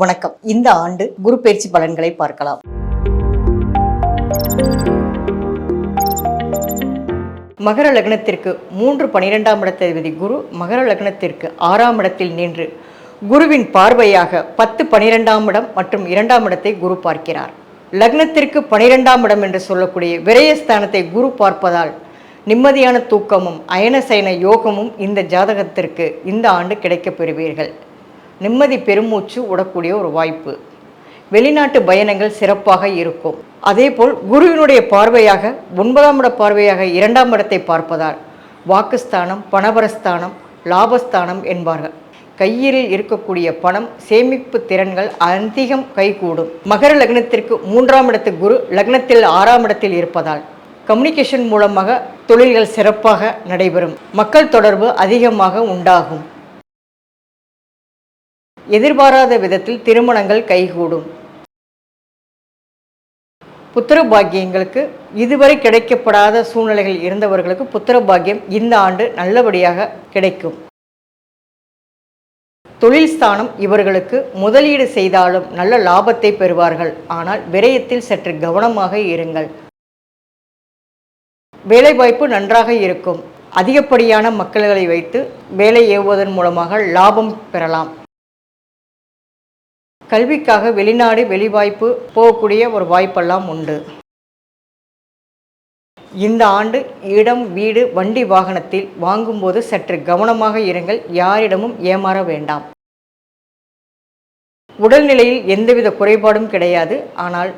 வணக்கம். இந்த ஆண்டு குரு பயிற்சி பலன்களை பார்க்கலாம். மகர லக்னத்திற்கு மூன்று பனிரெண்டாம் இடத்ததிபதி குரு மகர லக்னத்திற்கு ஆறாம் இடத்தில் நின்று குருவின் பார்வையாக பத்து பனிரெண்டாம் இடம் மற்றும் இரண்டாம் இடத்தை குரு பார்க்கிறார். லக்னத்திற்கு பனிரெண்டாம் இடம் என்று சொல்லக்கூடிய விரயஸ்தானத்தை குரு பார்ப்பதால் நிம்மதியான தூக்கமும் அயனசயன யோகமும் இந்த ஜாதகத்திற்கு இந்த ஆண்டு கிடைக்கப் பெறுவீர்கள். நிம்மதி பெருமூச்சு விடக்கூடிய ஒரு வாய்ப்பு. வெளிநாட்டு பயணங்கள் சிறப்பாக இருக்கும். அதேபோல் குருவினுடைய பார்வையாக ஒன்பதாம் இட பார்வையாக இரண்டாம் இடத்தை பார்ப்பதால் வாக்குஸ்தானம் பணபரஸ்தானம் லாபஸ்தானம் என்பார்கள். கையில் இருக்கக்கூடிய பணம் சேமிப்பு திறன்கள் அதிகம் கைகூடும். மகர லக்னத்திற்கு மூன்றாம் இடத்து குரு லக்னத்தில் ஆறாம் இடத்தில் இருப்பதால் கம்யூனிகேஷன் மூலமாக தொழில்கள் சிறப்பாக நடைபெறும். மக்கள் தொடர்பு அதிகமாக உண்டாகும். எதிர்பாராத விதத்தில் திருமணங்கள் கைகூடும். புத்திர பாக்கியங்களுக்கு இதுவரை கிடைக்கப்படாத சூழ்நிலைகள் இருந்தவர்களுக்கு புத்திர பாக்கியம் இந்த ஆண்டு நல்லபடியாக கிடைக்கும். தொழில் ஸ்தானம் இவர்களுக்கு முதலீடு செய்தாலும் நல்ல லாபத்தை பெறுவார்கள். ஆனால் விரயத்தில் சற்று கவனமாக இருங்கள். வேலைவாய்ப்பு நன்றாக இருக்கும். அதிகப்படியான மக்கள்களை வைத்து வேலை ஏவுவதன் மூலமாக லாபம் பெறலாம். கல்விக்காக வெளிநாடு வெளிவாய்ப்பு போகக்கூடிய ஒரு வாய்ப்பெல்லாம் உண்டு. இந்த ஆண்டு இடம் வீடு வண்டி வாகனத்தில் வாங்கும்போது சற்று கவனமாக இருங்கள். யாரிடமும் ஏமாற வேண்டாம். உடல்நிலையில் எந்தவித குறைபாடும் கிடையாது. ஆனால்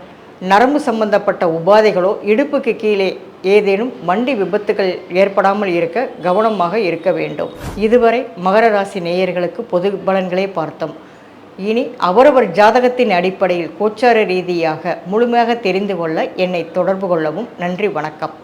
நரம்பு சம்பந்தப்பட்ட உபாதைகளோ இடுப்புக்கு கீழே ஏதேனும் வண்டி விபத்துகள் ஏற்படாமல் இருக்க கவனமாக இருக்க வேண்டும். இதுவரை மகர ராசி நேயர்களுக்கு பொது பலன்களை பார்த்தோம். இனி அவரவர் ஜாதகத்தின் அடிப்படையில் கோச்சார ரீதியாக முழுமையாக தெரிந்து கொள்ள என்னை தொடர்பு கொள்ளவும் நன்றி வணக்கம்.